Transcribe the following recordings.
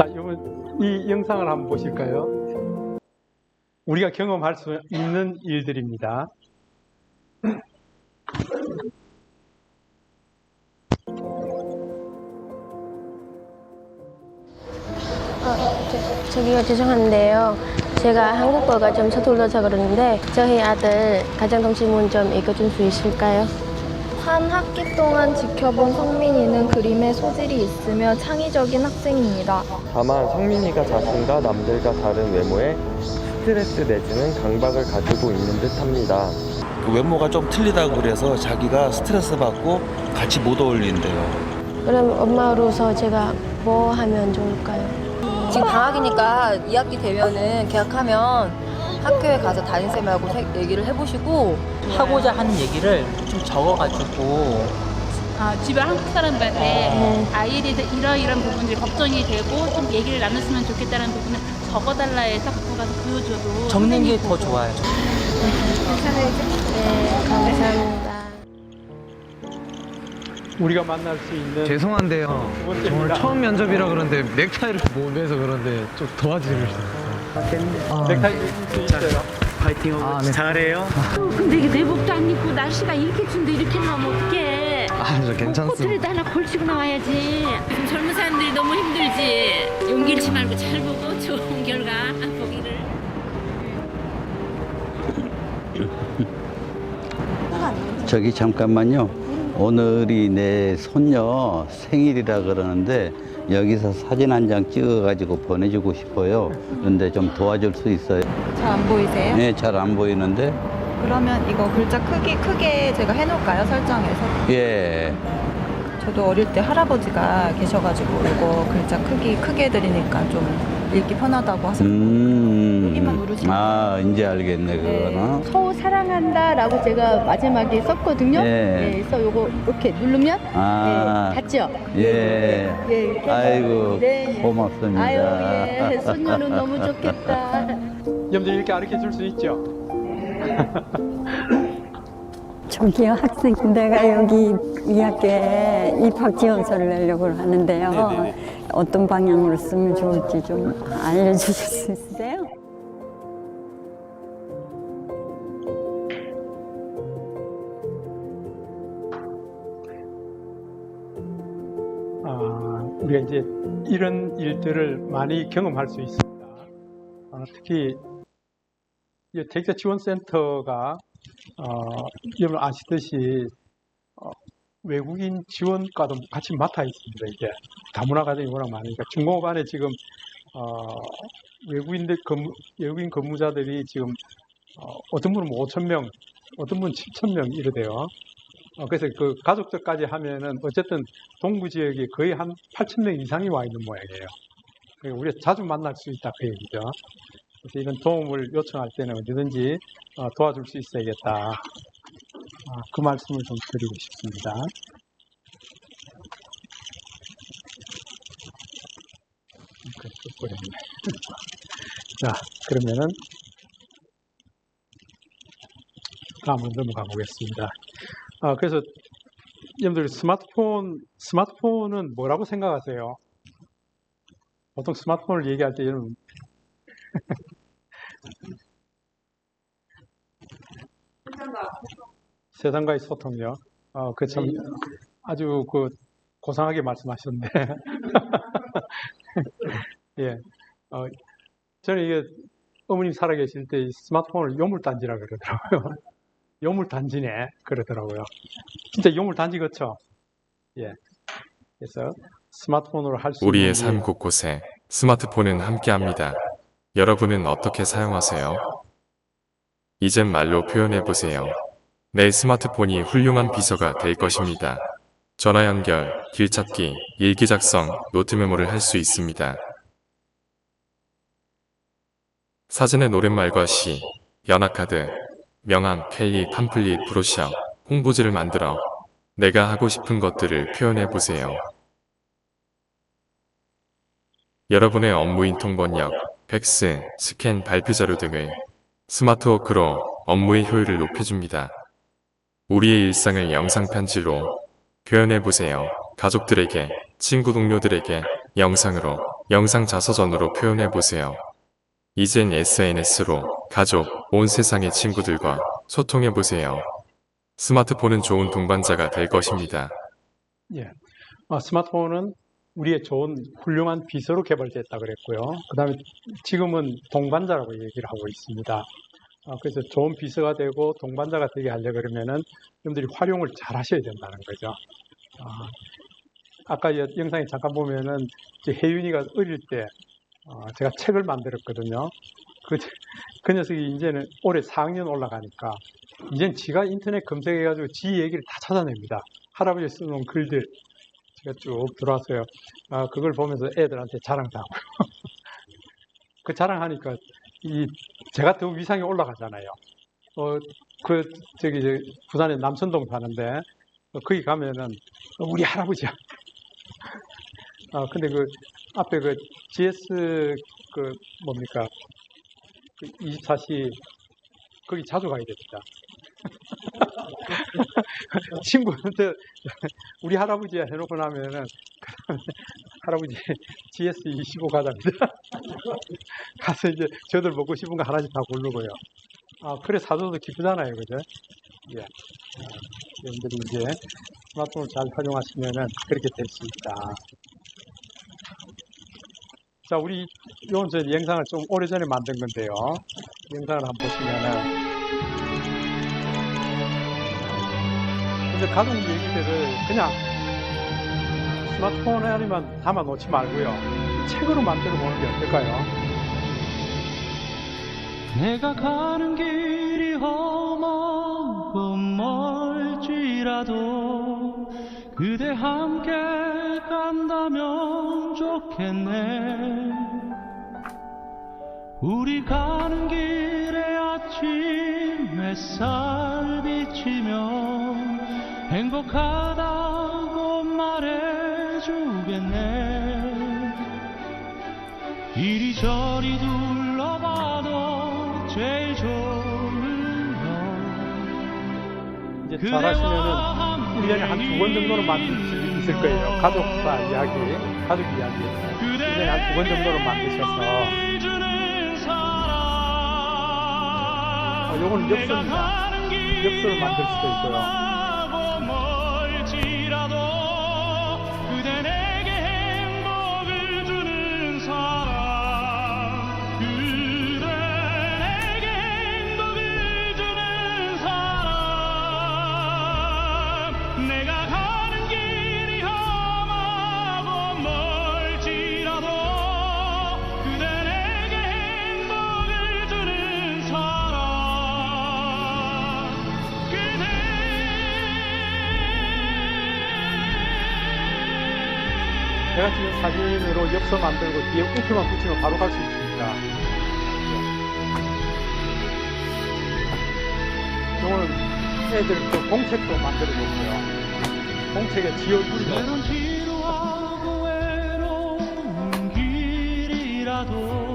자, 이번 이 영상을 한번 보실까요? 우리가 경험할 수 있는 일들입니다. 저, 저기요 죄송한데요. 제가 한국어가 좀 서툴러서 그러는데 저희 아들 가정통신문 좀 읽어줄 수 있을까요? 한 학기 동안 지켜본 성민이는 그림에 소질이 있으며 창의적인 학생입니다. 다만 성민이가 자신과 남들과 다른 외모에 스트레스 내지는 강박을 가지고 있는 듯합니다. 그 외모가 좀 틀리다고 그래서 자기가 스트레스 받고 같이 못 어울린대요. 그럼 엄마로서 제가 뭐 하면 좋을까요? 지금 방학이니까 2학기 되면은 계약하면 학교에 가서 담임쌤하고 세- 얘기를 해보시고 하고자 하는 얘기를 좀 적어가지고 아, 주변 한국 사람들한테 아이에 대해서 이러이런 부분들이 걱정이 되고 좀 얘기를 나눴으면 좋겠다는 부분을 적어달라 해서 갖고 가서 보여줘도 적는 게 더 좋아요. 네, 감사합니다. 우리가 만날 수 있는 죄송한데요. 두 번째입니다. 오늘 처음 면접이라 그런데 넥타이를 못 매서 그런데 좀 도와주실 수 있어요? 아, 넥타이 수 있어요. 파이팅 아, 네. 잘해요. 근데 이게 내복도 안 입고 날씨가 이렇게 추운데 이렇게 나오면 어떡해 아, 저 괜찮습니다. 코트라도 하나 걸치고 나와야지 지금 젊은 사람들이 너무 힘들지 용기 잃지 말고 잘 보고 좋은 결과 보기를 저기 잠깐만요. 오늘이 내 손녀 생일이라 그러는데 여기서 사진 한 장 찍어가지고 보내주고 싶어요. 근데 좀 도와줄 수 있어요? 잘 안 보이세요? 네, 잘 안 보이는데. 그러면 이거 글자 크기 크게 제가 해놓을까요? 설정해서. 예. 저도 어릴 때 할아버지가 계셔가지고 이거 글자 크기 크게 해드리니까 좀 읽기 편하다고 하셨어요. 음. 여기만 누르시면 아, 이제 알겠네, 그거는. 서우 사랑한다라고 제가 마지막에 썼거든요. 예. 네, 그래서 요거 이렇게 누르면 아. 네, 닿죠? 예. 예, 이렇게 아이고, 네, 예. 고맙습니다. 아유, 예. 손녀는 너무 좋겠다. 여러분들 이렇게 가르쳐 줄 수 있죠? 저기요 학생 내가 여기 이 학교에 입학 지원서를 내려고 하는데요. 어떤 방향으로 쓰면 좋을지 좀 알려주실 수 있으세요? 아, 우리가 이제 이런 일들을 많이 경험할 수 있습니다. 아, 특히 이 대기자 지원센터가 어, 여러분 아시듯이 어, 외국인 지원과도 같이 맡아 있습니다. 이게 다문화 가정이 워낙 많으니까 중공업 안에 지금 어, 외국인들 근무, 외국인 근무자들이 지금 어, 어떤 분은 뭐 5천 명, 어떤 분은 7천 명 이러대요. 어, 그래서 그 가족들까지 하면은 어쨌든 동부 지역에 거의 한 8천 명 이상이 와 있는 모양이에요. 그러니까 우리가 자주 만날 수 있다 그 얘기죠. 그래서 이런 도움을 요청할 때는 언제든지 어, 도와줄 수 있어야겠다. 아, 그 말씀을 좀 드리고 싶습니다. 써버렸네. 자, 그러면은 다음으로 넘어가 보겠습니다. 아, 그래서 여러분들 스마트폰, 스마트폰은 뭐라고 생각하세요? 보통 스마트폰을 얘기할 때 여러분 세상과의 소통요. 어, 그참 아주 그 고상하게 말씀하셨네. 예. 어, 저는 이게 어머님 살아계실 때이 스마트폰을 요물단지라 그러더라고요. 요물단지네 그러더라고요. 진짜 요물단지 그렇죠? 예. 그래서 스마트폰으로 할수 있는 우리의 게삶 곳곳에 스마트폰은 함께합니다. 여러분은 어떻게 사용하세요? 이젠 말로 표현해 보세요. 내 스마트폰이 훌륭한 비서가 될 것입니다. 전화 연결, 길 찾기, 일기 작성, 노트 메모를 할 수 있습니다. 사진의 노랫말과 시, 연합카드, 명함, 캘리, 팜플릿, 브로셔, 홍보지를 만들어 내가 하고 싶은 것들을 표현해 보세요. 여러분의 업무인 통번역, 팩스, 스캔, 발표 자료 등을 스마트워크로 업무의 효율을 높여줍니다. 우리의 일상을 영상 편지로 표현해 보세요. 가족들에게, 친구 동료들에게 영상으로 영상 자서전으로 표현해 보세요. 이젠 SNS로 가족, 온 세상의 친구들과 소통해 보세요. 스마트폰은 좋은 동반자가 될 것입니다. 예. 어, 스마트폰은 우리의 좋은 훌륭한 비서로 개발됐다 그랬고요. 그 다음에 지금은 동반자라고 얘기를 하고 있습니다. 어, 그래서 좋은 비서가 되고 동반자가 되게 하려 그러면은 여러분들이 활용을 잘 하셔야 된다는 거죠. 아, 아까 여- 영상에 잠깐 보면은 혜윤이가 어릴 때 어, 제가 책을 만들었거든요. 그, 그 녀석이 이제는 올해 4학년 올라가니까 이젠 지가 인터넷 검색해가지고 지 얘기를 다 찾아냅니다. 할아버지 써놓은 글들 제가 쭉 들어왔어요. 아, 그걸 보면서 애들한테 자랑도 하고. 그 자랑하니까 이 제가 더 위상이 올라가잖아요. 어, 그 저기 저 부산에 남천동 사는데 어, 거기 가면은 어, 우리 할아버지야. 아 근데 그 앞에 그 GS 그 뭡니까 그 24시 거기 자주 가야 됩니다. 친구한테 우리 할아버지야 해놓고 나면은 할아버지 GS25 가자입니다. 가서 이제 저들 먹고 싶은 거 하나씩 다 고르고요. 아 그래 사줘도 기쁘잖아요, 그죠? 예. 아, 여러분들이 이제 스마트폰을 잘 활용하시면은 그렇게 될 수 있다. 자, 우리 이건 저 영상을 좀 오래전에 만든 건데요. 영상을 한번 보시면은 이제 가족 얘기들을 그냥 스마트폰 안에만 담아 놓지 말고요. 책으로 만들어 보는 게 어떨까요? 내가 가는 길이 험하고 멀지라도 그대 함께 간다면 좋겠네 우리 가는 길에 아침 햇살 비치며 행복하다고 말해주겠네 이리저리 둘러봐도 제일 좋은 건 이제 잘하시면은 1년에 한 두 번 정도는 만들 수 있을 거예요. 가족사 이야기, 가족 이야기. 1년에 한 두 번 정도는 만드셔서. 요거는 엽서입니다. 엽서를 만들 수도 있고요. 제가 지금 사진으로 엽서 만들고 뒤에 우표만 붙이면 바로 갈 수 있습니다. 이거는 애들 그 공책도 만들어 줬고요. 공책에 지 얼굴이 때론 지루하고 외로운 길이라도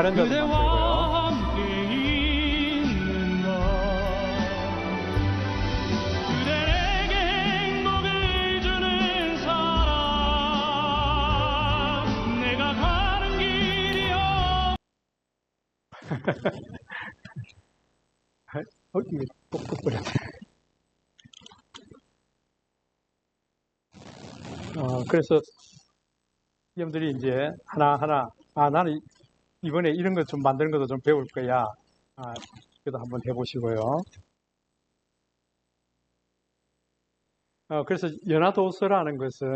카렌더도 만들고요. 그대와 함께 있는 것 그대 내게 행복을 주는 사람 내가 가는 길이여 어, 이게 버렸네. 어, 그래서 여러분들이 이제 하나하나, 아, 나는 이- 이번에 이런 거좀 만드는 것도 좀 배울 거야. 아, 그래도 한번 해보시고요. 어, 그래서 연화도서라는 것은,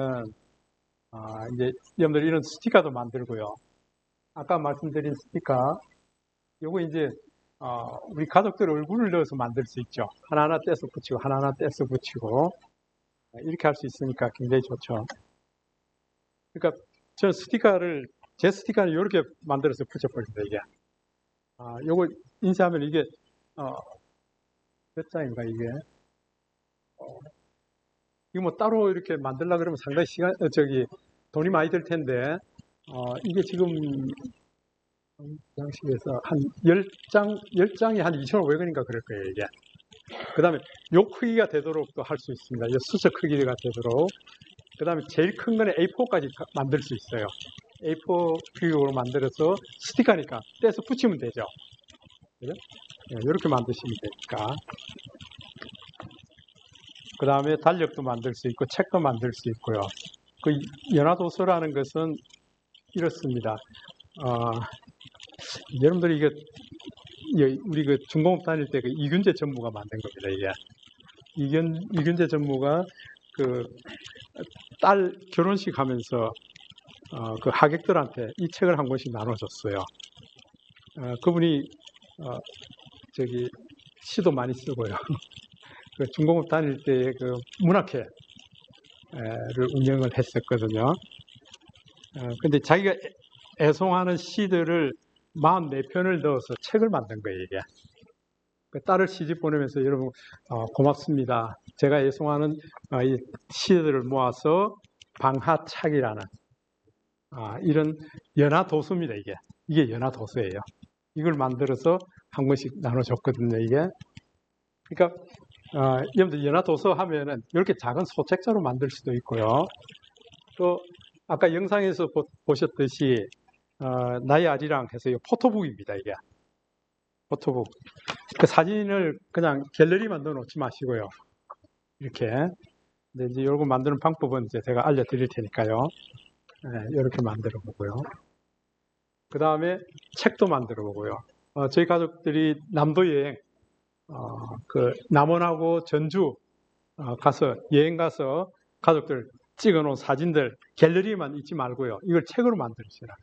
아, 이제 여러분들 이런 스티커도 만들고요. 아까 말씀드린 스티커, 요거 이제 어, 우리 가족들 얼굴을 넣어서 만들 수 있죠. 하나하나 떼서 붙이고, 하나하나 떼서 붙이고, 어, 이렇게 할 수 있으니까 굉장히 좋죠. 그러니까 저 스티커를, 제 스티커는 이렇게 만들어서 붙여버립니다, 이게. 아, 요거 인쇄하면 이게 어, 몇 장인가 이게? 어, 이거 뭐 따로 이렇게 만들려 그러면 상당히 시간, 어, 저기 돈이 많이 들 텐데, 어, 이게 지금 양식에서 한 10장, 10장이 한 2,500원인가 그럴 거예요, 이게. 그 다음에 요 크기가 되도록 또 할 수 있습니다. 이 수저 크기가 되도록. 그 다음에 제일 큰 거는 A4까지 만들 수 있어요. A4 크기로 만들어서 스티커니까 떼서 붙이면 되죠. 그죠? 네, 이렇게 만드시면 되니까. 그 다음에 달력도 만들 수 있고, 책도 만들 수 있고요. 그 연화도서라는 것은 이렇습니다. 어, 여러분들이 이게 이- 우리 그 중공업 다닐 때 그 이균재 전무가 만든 겁니다. 이게 이균 이균재 전무가 그 딸 결혼식 하면서 어, 그 하객들한테 이 책을 한 권씩 나눠줬어요. 어, 그분이 어, 저기 시도 많이 쓰고요. 그 중공업 다닐 때그 문학회를 운영을 했었거든요. 어, 근데 자기가 애- 애송하는 시들을 44편을 넣어서 책을 만든 거예요, 이게. 그 딸을 시집 보내면서 여러분, 어, 고맙습니다. 제가 애송하는 어, 이 시들을 모아서 방하착이라는 아, 이런 연화도서입니다, 이게. 이게 연화도서예요. 이걸 만들어서 한 권씩 나눠줬거든요, 이게. 그러니까, 어, 여러분들 연화 도서 하면은 이렇게 작은 소책자로 만들 수도 있고요. 또, 아까 영상에서 보, 보셨듯이 어, 나의 아리랑 해서 이 포토북입니다, 이게. 포토북. 그 사진을 그냥 갤러리만 넣어놓지 마시고요. 이렇게. 근데 이제 이거 만드는 방법은 이제 제가 알려드릴 테니까요. 네, 이렇게 만들어 보고요. 그 다음에 책도 만들어 보고요. 어, 저희 가족들이 남도 여행, 어, 그 남원하고 전주 어, 가서 여행 가서 가족들 찍어 놓은 사진들 갤러리에만 있지 말고요. 이걸 책으로 만들으시라.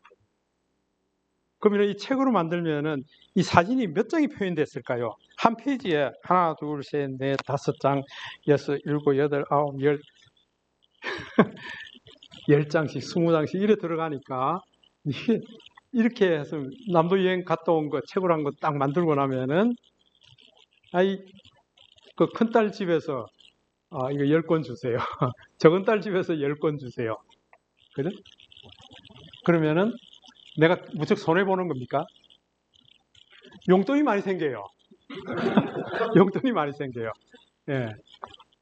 그러면 이 책으로 만들면은 이 사진이 몇 장이 표현됐을까요? 한 페이지에 하나, 둘, 셋, 넷, 다섯 장, 여섯, 일곱, 여덟, 아홉, 열, 열 장씩, 스무 장씩 이래 들어가니까 이렇게 해서 남도 여행 갔다 온 거 책으로 한 거 딱 만들고 나면은 아이 그 큰 딸 집에서 아 이거 열권 주세요. 적은 딸 집에서 열권 주세요. 그래? 그러면은 내가 무척 손해 보는 겁니까? 용돈이 많이 생겨요. 용돈이 많이 생겨요. 예.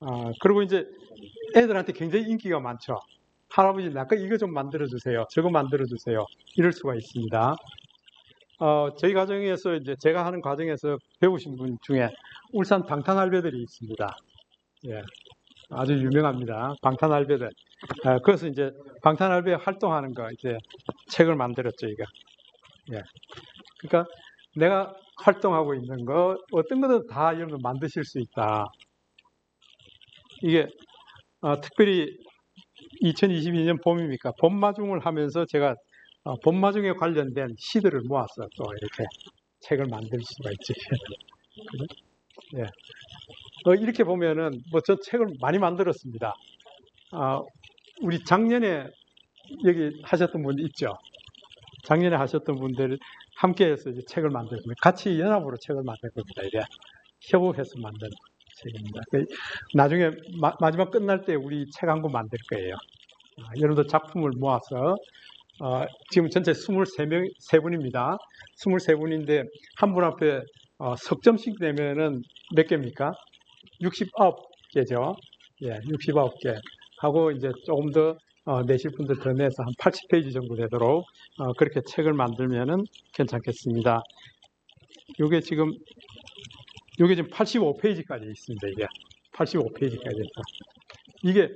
아, 그리고 이제 애들한테 굉장히 인기가 많죠. 할아버지, 나 이거 좀 만들어 주세요. 저거 만들어 주세요. 이럴 수가 있습니다. 어, 저희 가정에서 이제 제가 하는 과정에서 배우신 분 중에 울산 방탄할배들이 있습니다. 예. 아주 유명합니다. 방탄할배들. 아, 그래서 이제 방탄할배 활동하는 거 이제 책을 만들었죠, 이거. 예. 그러니까 내가 활동하고 있는 거 어떤 거든 다 여러분 만드실 수 있다. 이게 어, 특별히 2022년 봄이니까 봄마중을 하면서 제가 어, 봄마중에 관련된 시들을 모아서 또 이렇게 책을 만들 수가 있지. 예. 어, 이렇게 보면은 뭐 저 책을 많이 만들었습니다. 아, 우리 작년에 여기 하셨던 분 있죠? 작년에 하셨던 분들 함께해서 이제 책을 만들었습니다. 같이 연합으로 책을 만들 겁니다. 이게 협업해서 만든 책입니다. 그 나중에 마, 지막 끝날 때 우리 책 한 권 만들 거예요. 아, 여러분들 작품을 모아서 어, 지금 전체 23명, 3분입니다. 23분인데 한 분 앞에 어, 석점씩 내면은 몇 개입니까? 69개죠. 예, 69개. 하고 이제 조금 더 어, 내실 분들 더 내서 한 80페이지 정도 되도록 어, 그렇게 책을 만들면은 괜찮겠습니다. 요게 지금 요게 지금 85페이지까지 있습니다. 이게 85페이지까지 있어. 이게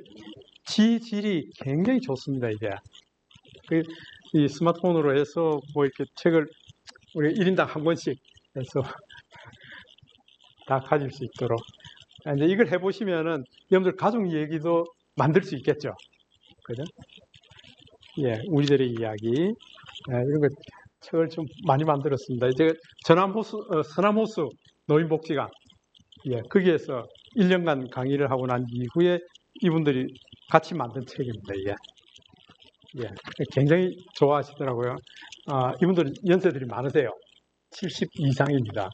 지질이 굉장히 좋습니다. 이게 그, 이 스마트폰으로 해서 뭐 이렇게 책을 우리 1인당 한 권씩 해서 다 가질 수 있도록 이제 이걸 해보시면은 여러분들 가족 얘기도 만들 수 있겠죠. 그죠? 예, 우리들의 이야기 예, 이런 거 책을 좀 많이 만들었습니다. 이제 전남호수 어, 서남호수 노인복지관 예, 거기에서 1년간 강의를 하고 난 이후에 이분들이 같이 만든 책입니다. 이게 예, 굉장히 좋아하시더라고요. 아, 이분들 연세들이 많으세요. 70 이상입니다.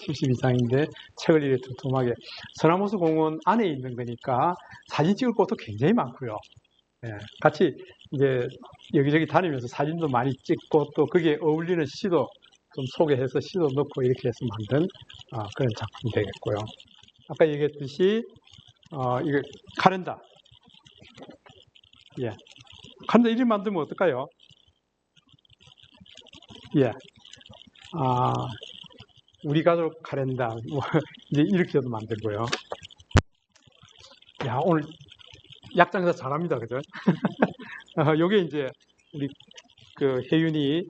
70 이상인데 책을 이렇게 두툼하게 서남호수 공원 안에 있는 거니까 사진 찍을 곳도 굉장히 많고요. 예, 같이 이제 여기저기 다니면서 사진도 많이 찍고 또 거기에 어울리는 시도 좀 소개해서 시도 넣고 이렇게 해서 만든 아, 그런 작품이 되겠고요. 아까 얘기했듯이 어, 이거 카렌다. 예. 카렌다 이리 만들면 어떨까요? 예. 아, 우리 가족 카렌다. 뭐, 이제 이렇게도 만들고요. 야, 오늘 약장사 잘합니다. 그죠? 어, 요게 이제 우리 그 혜윤이,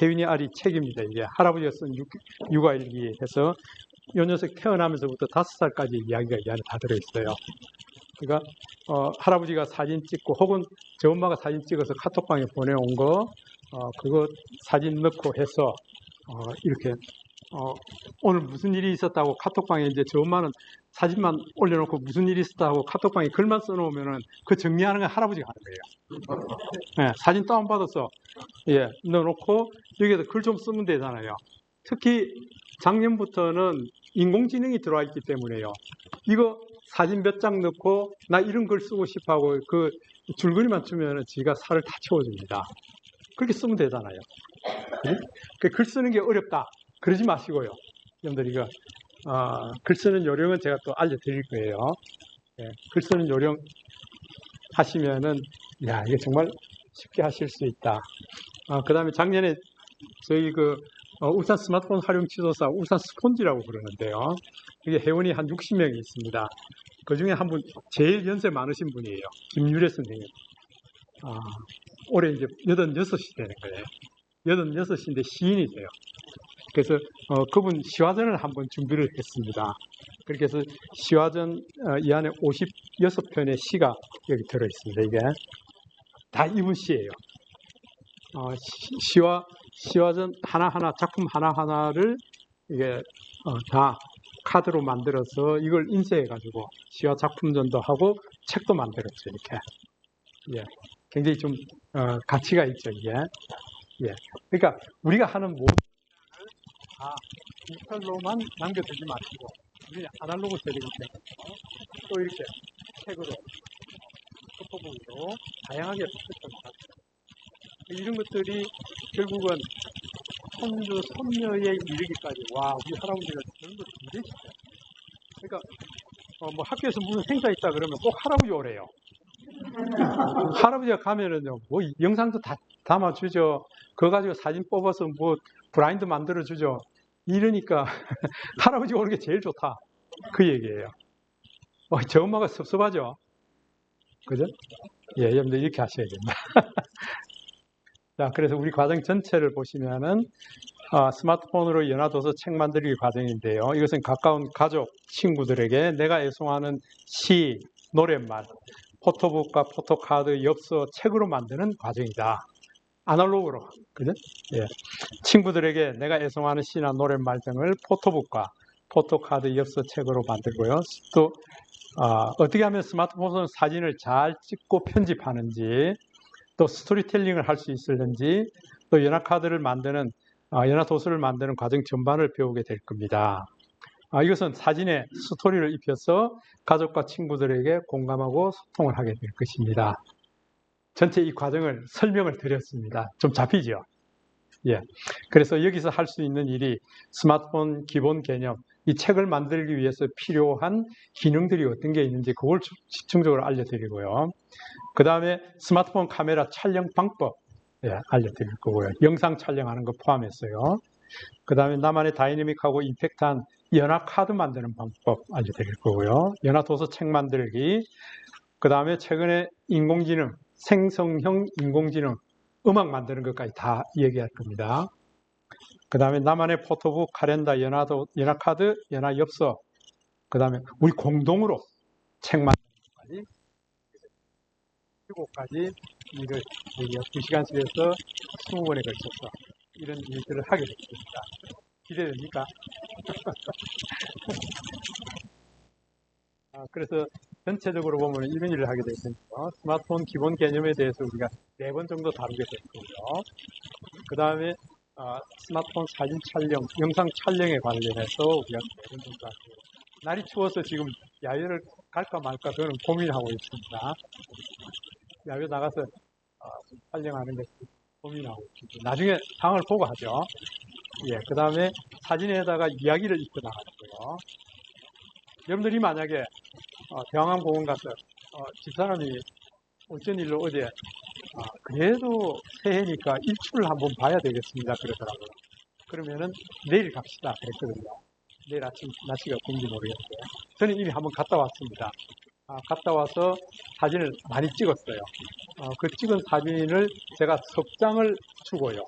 혜윤이 아리 책입니다. 이게 할아버지가 쓴 육, 육아일기 해서 요 녀석 태어나면서부터 다섯 살까지 이야기가 이 안에 다 들어있어요. 그러니까 어, 할아버지가 사진 찍고 혹은 저 엄마가 사진 찍어서 카톡방에 보내온 거 어, 그거 사진 넣고 해서 어, 이렇게 어, 오늘 무슨 일이 있었다고 카톡방에 이제 저 엄마는 사진만 올려놓고 무슨 일이 있었다고 카톡방에 글만 써놓으면은 그 정리하는 건 할아버지가 하는 거예요. 예, 사진 다운받아서 예, 넣어놓고 여기에다 글좀 쓰면 되잖아요. 특히 작년부터는 인공지능이 들어와 있기 때문에요. 이거 사진 몇 장 넣고 나 이런 글 쓰고 싶어 하고 그 줄거리만 주면은 지가 살을 다 채워줍니다. 그렇게 쓰면 되잖아요. 그글 쓰는 게 어렵다. 그러지 마시고요. 여러분들 이거 아, 글 쓰는 요령은 제가 또 알려드릴 거예요. 예, 글 쓰는 요령 하시면은 야 이게 정말 쉽게 하실 수 있다. 아, 그 다음에 작년에 저희 그 어, 울산 스마트폰 활용 지도사 울산 스폰지라고 그러는데요. 이게 회원이 한 60명이 있습니다. 그 중에 한 분 제일 연세 많으신 분이에요. 김유래 선생님. 아, 올해 이제 86이 되는 거예요. 86인데 시인이세요. 그래서 어, 그분 시화전을 한번 준비를 했습니다. 그렇게 해서 시화전 어, 이 안에 56편의 시가 여기 들어 있습니다. 이게 다 이분 시예요. 어, 시, 시화 시화전 하나하나 작품 하나하나를 이게 어, 다 카드로 만들어서 이걸 인쇄해 가지고 시화 작품전도 하고 책도 만들었죠 이렇게 예 굉장히 좀 어, 가치가 있죠 이게 예 그러니까 우리가 하는 모든 다 디지털로만 남겨두지 마시고 우리 아날로그 때문에 또 이렇게 책으로 포토북으로 다양하게 붙였습니다. 이런 것들이 결국은 손주, 손녀에 이르기까지, 와, 우리 할아버지가 저런 거 준비했어요. 그러니까, 어, 뭐 학교에서 무슨 행사 있다 그러면 꼭 할아버지 오래요. 할아버지가 가면은요, 뭐 영상도 다 담아주죠. 그거 가지고 사진 뽑아서 뭐 브라인드 만들어주죠. 이러니까 할아버지 오는 게 제일 좋다. 그 얘기예요. 어, 저 엄마가 섭섭하죠? 그죠? 예, 여러분들 이렇게 하셔야 됩니다. 자, 그래서 우리 과정 전체를 보시면은 아, 스마트폰으로 연화도서 책 만들기 과정인데요. 이것은 가까운 가족, 친구들에게 내가 애송하는 시, 노랫말, 포토북과 포토카드, 엽서, 책으로 만드는 과정이다. 아날로그로, 그죠? 예. 친구들에게 내가 애송하는 시나 노랫말 등을 포토북과 포토카드, 엽서, 책으로 만들고요. 또 아, 어떻게 하면 스마트폰 사진을 잘 찍고 편집하는지, 또 스토리텔링을 할 수 있을는지, 또 연합카드를 만드는, 아, 연합도서를 만드는 과정 전반을 배우게 될 겁니다. 아, 이것은 사진에 스토리를 입혀서 가족과 친구들에게 공감하고 소통을 하게 될 것입니다. 전체 이 과정을 설명을 드렸습니다. 좀 잡히죠? 예. 그래서 여기서 할 수 있는 일이 스마트폰 기본 개념, 이 책을 만들기 위해서 필요한 기능들이 어떤 게 있는지 그걸 집중적으로 알려드리고요. 그 다음에 스마트폰 카메라 촬영 방법 예, 알려드릴 거고요. 영상 촬영하는 거 포함했어요. 그 다음에 나만의 다이내믹하고 임팩트한 연화 카드 만드는 방법 알려드릴 거고요. 연화 도서 책 만들기. 그 다음에 최근에 인공지능, 생성형 인공지능, 음악 만드는 것까지 다 얘기할 겁니다. 그 다음에 나만의 포토북, 카렌다, 연화도, 연화카드, 연화엽서, 그 다음에 우리 공동으로 책 만드는 것까지 일곱 가지 일을 저희가 2시간씩에서 20번에 걸쳐서 이런 일들을 하게 됐습니다. 기대됩니까? 아, 그래서 전체적으로 보면 이런 일을 하게 됐습니다. 스마트폰 기본 개념에 대해서 우리가 네 번 정도 다루게 됐고요. 그 다음에 어, 스마트폰 사진 촬영, 영상 촬영에 관련해서 우리가 내는 것 같아요. 날이 추워서 지금 야외를 갈까 말까 저는 고민하고 있습니다. 야외 나가서 어, 촬영하는 것을 고민하고 있습니다. 나중에 상황을 보고 하죠. 예, 그 다음에 사진에다가 이야기를 입고 나가고요. 여러분들이 만약에 어, 대왕암 공원 가서 어, 집사람이 어쩐 일로 어제 아, 그래도 새해니까 일출을 한번 봐야 되겠습니다. 그러더라고요. 그러면은 내일 갑시다. 그랬거든요. 내일 아침 날씨가 어떤지 모르겠어요. 저는 이미 한번 갔다 왔습니다. 아, 갔다 와서 사진을 많이 찍었어요. 어, 그 찍은 사진을 제가 석 장을 주고요.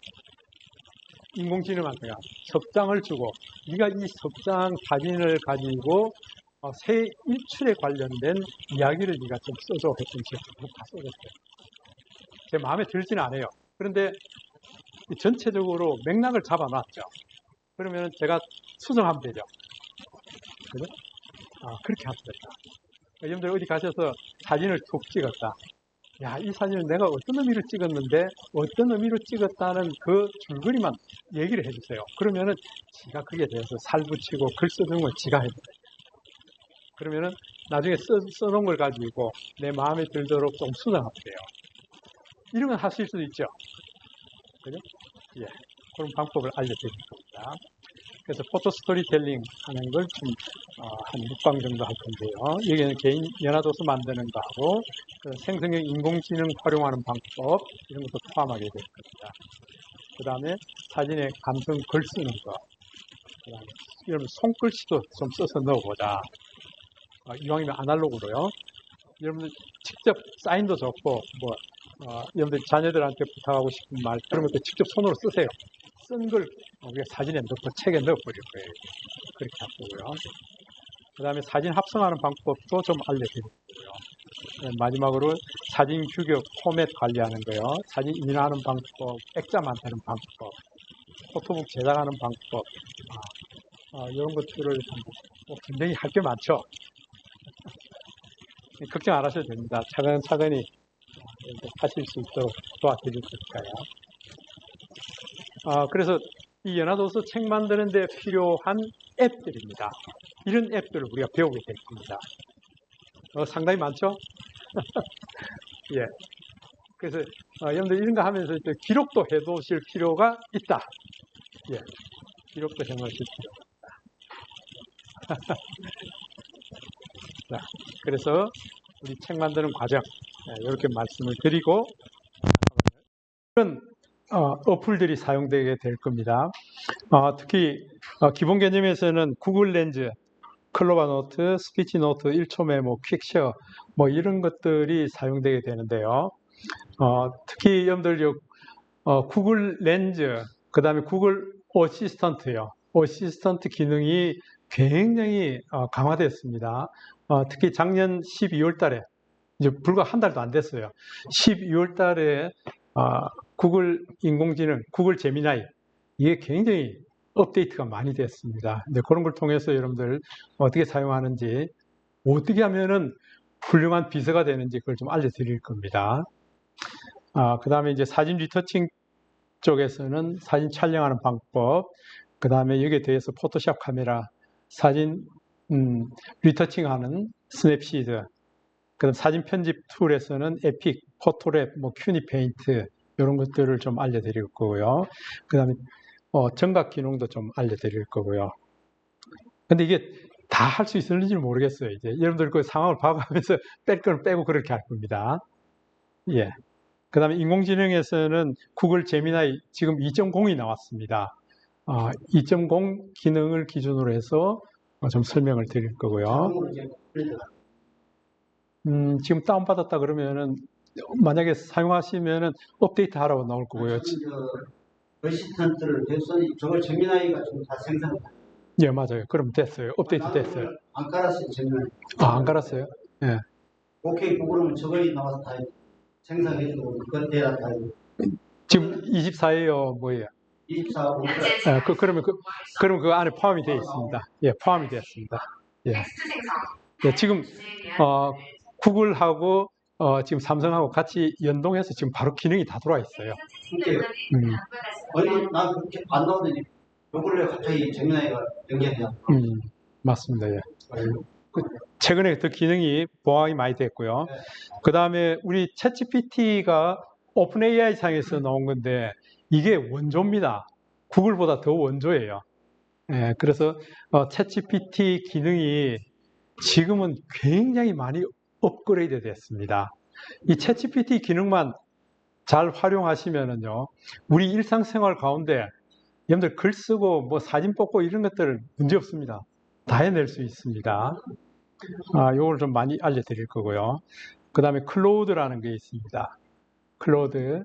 인공지능한테가 석 장을 주고 네가 이 석장 사진을 가지고 어, 새 일출에 관련된 이야기를 네가 좀 써줘 했더니 제가 다 써줬어요. 제 마음에 들지는 않아요. 그런데 이 전체적으로 맥락을 잡아놨죠. 그러면 제가 수정하면 되죠. 그죠? 아, 그렇게 하면 된다. 여러분들 어디 가셔서 사진을 툭 찍었다. 야, 이 사진을 내가 어떤 의미로 찍었는데 어떤 의미로 찍었다는 그 줄거리만 얘기를 해주세요. 그러면은 지가 그게 대해서 살붙이고 글 써주는 걸 지가 해줘요. 그러면은 나중에 써, 써놓은 걸 가지고 내 마음에 들도록 좀 수정하면 돼요. 이런 건 하실 수도 있죠. 그죠? 예. 그런 방법을 알려드릴 겁니다. 그래서 포토 스토리텔링 하는 걸 좀, 어, 한 6강 정도 할 건데요. 여기는 개인 연화도서 만드는 거하고, 그 생성형 인공지능 활용하는 방법, 이런 것도 포함하게 될 겁니다. 그 다음에 사진에 감성 글 쓰는 거. 그 다음에 여러분 손글씨도 좀 써서 넣어보자. 어, 이왕이면 아날로그로요. 여러분들 직접 사인도 좋고, 뭐, 어, 여러분들 자녀들한테 부탁하고 싶은 말, 그런 것도 직접 손으로 쓰세요. 쓴걸 우리가 사진에 넣고 책에 넣어버릴 거예요. 그렇게 하고요. 그 다음에 사진 합성하는 방법도 좀 알려드리고요. 네, 마지막으로 사진 규격, 포맷 관리하는 거요. 사진 인화하는 방법, 액자 만드는 방법, 포토북 제작하는 방법, 아, 어, 이런 것들을 뭐 굉장히 할 게 많죠. 걱정 안 하셔도 됩니다. 차근차근히 하실 수 있도록 도와드릴 거니까요. 아, 그래서 이 연화도서 책 만드는데 필요한 앱들입니다. 이런 앱들을 우리가 배우게 될 겁니다. 어, 상당히 많죠? 예. 그래서 어, 여러분들 이런 거 하면서 이제 기록도 해두실 필요가 있다. 예. 기록도 해놓으실 필요가 있다. 자, 그래서 우리 책 만드는 과정 예, 이렇게 말씀을 드리고 이런 어, 어플들이 사용되게 될 겁니다. 어, 특히 어, 기본 개념에서는 구글 렌즈, 클로바 노트, 스피치 노트, 1초 메모, 퀵쉐어 뭐 이런 것들이 사용되게 되는데요. 어, 특히 여러분들 구글 렌즈, 그 다음에 구글 어시스턴트요. 어시스턴트 기능이 굉장히 어, 강화됐습니다. 어, 특히 작년 12월 달에 이제 불과 한 달도 안 됐어요. 12월 달에 아, 구글 인공지능, 구글 제미나이 이게 굉장히 업데이트가 많이 됐습니다. 이제 그런 걸 통해서 여러분들 어떻게 사용하는지 어떻게 하면은 훌륭한 비서가 되는지 그걸 좀 알려드릴 겁니다. 아, 그 다음에 이제 사진 리터칭 쪽에서는 사진 촬영하는 방법, 그 다음에 여기에 대해서 포토샵 카메라, 사진 음, 리터칭하는 스냅시드, 그다음 사진 편집 툴에서는 에픽, 포토랩, 뭐 큐니 페인트 이런 것들을 좀 알려드릴 거고요. 그다음에 어, 정각 기능도 좀 알려드릴 거고요. 근데 이게 다 할 수 있을지 모르겠어요. 이제 여러분들 그 상황을 봐가면서 뺄 건 빼고 그렇게 할 겁니다. 예. 그 다음에 인공지능에서는 구글 제미나이 지금 2.0이 나왔습니다. 아, 2.0 기능을 기준으로 해서 어, 좀 설명을 드릴 거고요. 음, 지금 다운받았다 그러면은 만약에 사용하시면은 업데이트 하라고 나올 거고요. 어시스턴트를 했더니 저걸 정민아이가 좀다 생산 예, 맞아요. 그럼 됐어요. 업데이트 됐어요. 안 깔았어요 정민아이. 아, 안 깔았어요? 예. 오케이 구글하면 저걸이 나와서 다 생산해주고 그때야 다 지금 24예요, 뭐예요? 24. 예, 그, 그러면 그, 그러면 그 안에 포함이 되어 있습니다. 예, 포함이 되었습니다. 예. 예, 지금, 어, 구글하고, 어, 지금 삼성하고 같이 연동해서 지금 바로 기능이 다 들어와 있어요. 실제요. 음, 아니, 난 그렇게 안 나오더니 요 근래 갑자기 재미나이가 연결돼요. 음, 맞습니다. 예. 그 최근에 그 기능이 보완이 많이 됐고요. 그 다음에 우리 챗GPT가 오픈 AI 상에서 나온 건데 이게 원조입니다. 구글보다 더 원조예요. 예, 그래서 어, 챗GPT 기능이 지금은 굉장히 많이 업그레이드 됐습니다. 이 챗GPT 기능만 잘 활용하시면은요, 우리 일상생활 가운데 여러분들 글 쓰고 뭐 사진 뽑고 이런 것들 문제 없습니다. 다 해낼 수 있습니다. 아, 요걸 좀 많이 알려드릴 거고요. 그 다음에 클로우드라는 게 있습니다. 클로우드.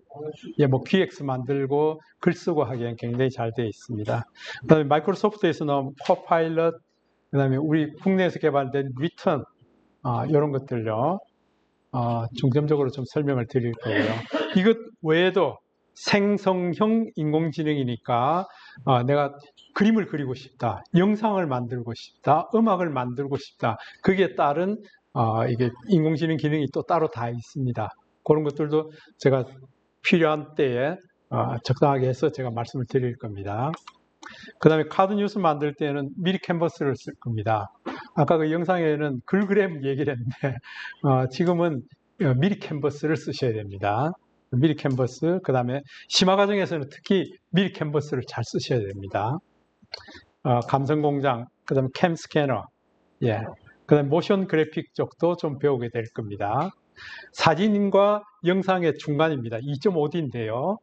예, 뭐 QX 만들고 글 쓰고 하기엔 굉장히 잘 되어 있습니다. 그 다음에 마이크로소프트에서 나온 코파일럿, 그 다음에 우리 국내에서 개발된 리턴, 아, 이런 것들요. 어, 중점적으로 좀 설명을 드릴 거고요. 이것 외에도 생성형 인공지능이니까 어, 내가 그림을 그리고 싶다, 영상을 만들고 싶다, 음악을 만들고 싶다. 거기에 따른 어, 이게 인공지능 기능이 또 따로 다 있습니다. 그런 것들도 제가 필요한 때에 어, 적당하게 해서 제가 말씀을 드릴 겁니다. 그 다음에 카드 뉴스 만들 때는 미리 캔버스를 쓸 겁니다. 아까 그 영상에는 글그램 얘기를 했는데 어, 지금은 어, 미리 캔버스를 쓰셔야 됩니다. 미리 캔버스, 그 다음에 심화 과정에서는 특히 미리 캔버스를 잘 쓰셔야 됩니다. 어, 감성 공장, 그 다음에 캠 스캐너, 예. 그 다음에 모션 그래픽 쪽도 좀 배우게 될 겁니다. 사진과 영상의 중간입니다. 2.5D인데요.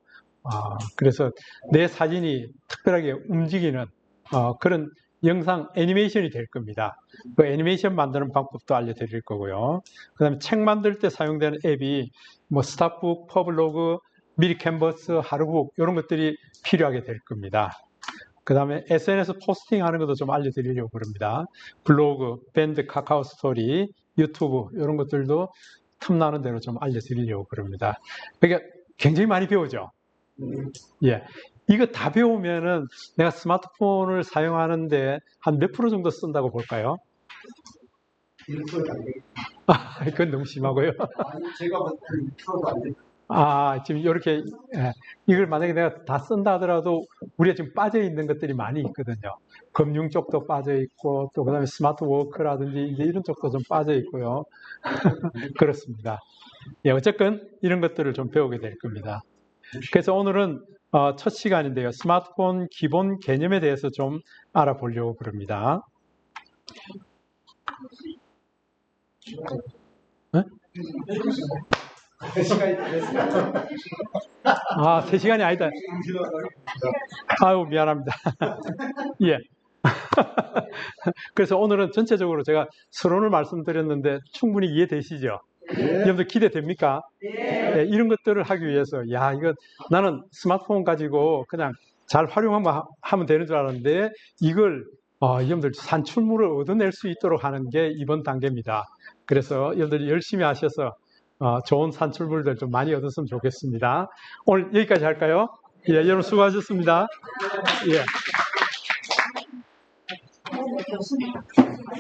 아, 그래서 내 사진이 특별하게 움직이는 어, 그런 영상 애니메이션이 될 겁니다. 그 애니메이션 만드는 방법도 알려드릴 거고요. 그 다음에 책 만들 때 사용되는 앱이 뭐 스탑북, 퍼블로그, 미리 캔버스, 하루북 이런 것들이 필요하게 될 겁니다. 그 다음에 SNS 포스팅 하는 것도 좀 알려드리려고 그럽니다. 블로그, 밴드, 카카오 스토리, 유튜브 이런 것들도 틈나는 대로 좀 알려드리려고 그럽니다. 그러니까 굉장히 많이 배우죠. 예. 이거 다 배우면은 내가 스마트폰을 사용하는데 한 몇 프로 정도 쓴다고 볼까요? 아, 그건 너무 심하고요. 아니, 제가 돼. 아, 지금 이렇게, 예, 이걸 만약에 내가 다 쓴다 하더라도 우리가 지금 빠져 있는 것들이 많이 있거든요. 금융 쪽도 빠져 있고, 또 그 다음에 스마트 워크라든지 이제 이런 쪽도 좀 빠져 있고요. 그렇습니다. 예, 어쨌건 이런 것들을 좀 배우게 될 겁니다. 그래서 오늘은 어, 첫 시간인데요. 스마트폰 기본 개념에 대해서 좀 알아보려고 그럽니다. 네? 아, 세 시간이 아니다. 아유, 미안합니다. 예. 그래서 오늘은 전체적으로 제가 서론을 말씀드렸는데 충분히 이해되시죠? 여러분들 기대됩니까? 네, 이런 것들을 하기 위해서, 야, 이거 나는 스마트폰 가지고 그냥 잘 활용하면 하- 하면 되는 줄 알았는데 이걸 어, 여러분들 산출물을 얻어낼 수 있도록 하는 게 이번 단계입니다. 그래서 여러분들이 열심히 하셔서 어, 좋은 산출물들 좀 많이 얻었으면 좋겠습니다. 오늘 여기까지 할까요? 예, 여러분 수고하셨습니다. 예. 有事吗？